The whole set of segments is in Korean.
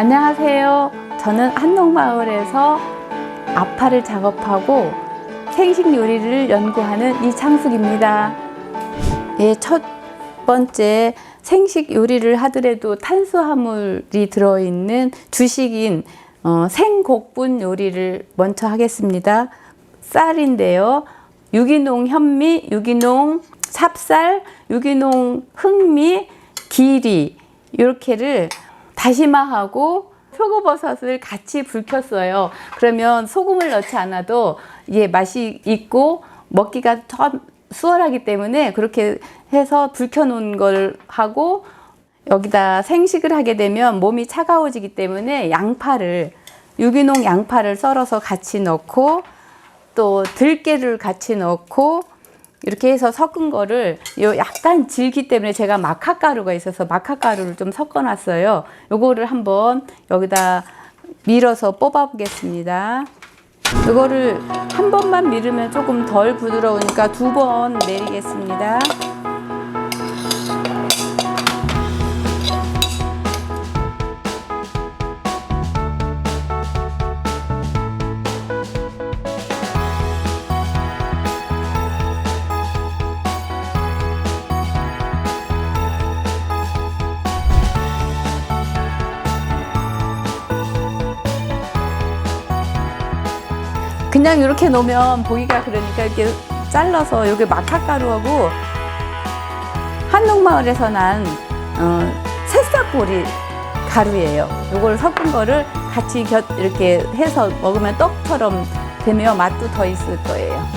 안녕하세요. 저는 한농마을에서 아파를 작업하고 생식 요리를 연구하는 이창숙입니다. 예, 첫 번째 생식 요리를 하더라도 탄수화물이 들어있는 주식인 어, 생곡분 요리를 먼저 하겠습니다. 쌀인데요. 유기농 현미, 유기농 찹쌀, 유기농 흑미, 기리 이렇게를 다시마하고 표고버섯을 같이 불 켰어요. 그러면 소금을 넣지 않아도 이게 맛이 있고 먹기가 참 수월하기 때문에 그렇게 해서 불 켜놓은 걸 하고 여기다 생식을 하게 되면 몸이 차가워지기 때문에 양파를 유기농 양파를 썰어서 같이 넣고 또 들깨를 같이 넣고 이렇게 해서 섞은 거를 요 약간 질기 때문에 제가 마카 가루가 있어서 마카 가루를 좀 섞어 놨어요. 요거를 한번 여기다 밀어서 뽑아 보겠습니다. 이거를 한 번만 밀으면 조금 덜 부드러우니까 두 번 내리겠습니다. 그냥 이렇게 놓으면 보기가 그러니까 이렇게 잘라서 여기 마카가루하고 한농마을에서 난 어, 새싹보리 가루예요. 이걸 섞은 거를 같이 곁 이렇게 해서 먹으면 떡처럼 되면 맛도 더 있을 거예요.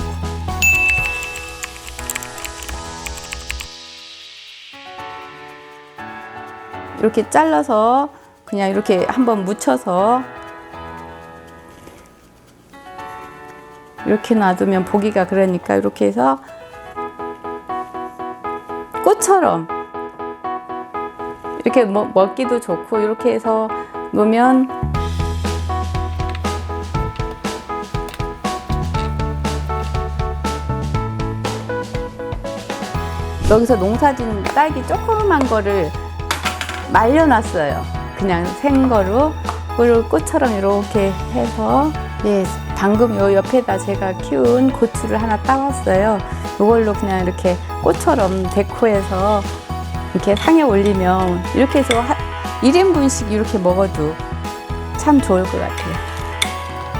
이렇게 잘라서 그냥 이렇게 한번 묻혀서 이렇게 놔두면 보기가 그러니까 이렇게 해서 꽃처럼 이렇게 먹, 먹기도 좋고 이렇게 해서 놓으면 여기서 농사진 딸기 조그만 거를 말려놨어요. 그냥 생 거로 그리고 꽃처럼 이렇게 해서 예 방금 요 옆에다 제가 키운 고추를 하나 따왔어요. 이걸로 그냥 이렇게 꽃처럼 데코해서 이렇게 상에 올리면 이렇게 해서 한 1인분씩 이렇게 먹어도 참 좋을 것 같아요.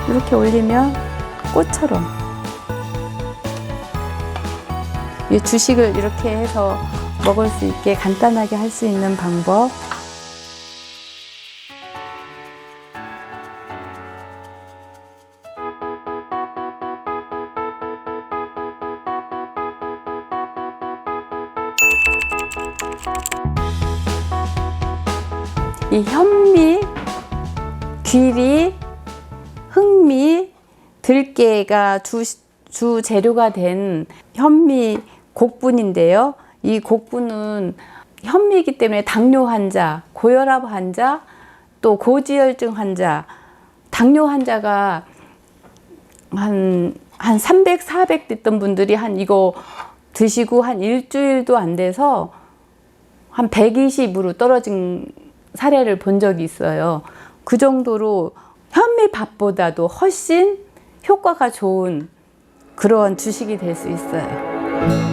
이렇게 올리면 꽃처럼 이 주식을 이렇게 해서 먹을 수 있게 간단하게 할 수 있는 방법 이 현미, 귀리, 흑미, 들깨가 주, 주 재료가 된 현미 곡분인데요. 이 곡분은 현미이기 때문에 당뇨 환자, 고혈압 환자, 또 고지혈증 환자, 당뇨 환자가 한, 한 300, 400 됐던 분들이 한 이거 드시고 한 일주일도 안 돼서 한 120으로 떨어진 사례를 본 적이 있어요. 그 정도로 현미밥보다도 훨씬 효과가 좋은 그런 주식이 될 수 있어요.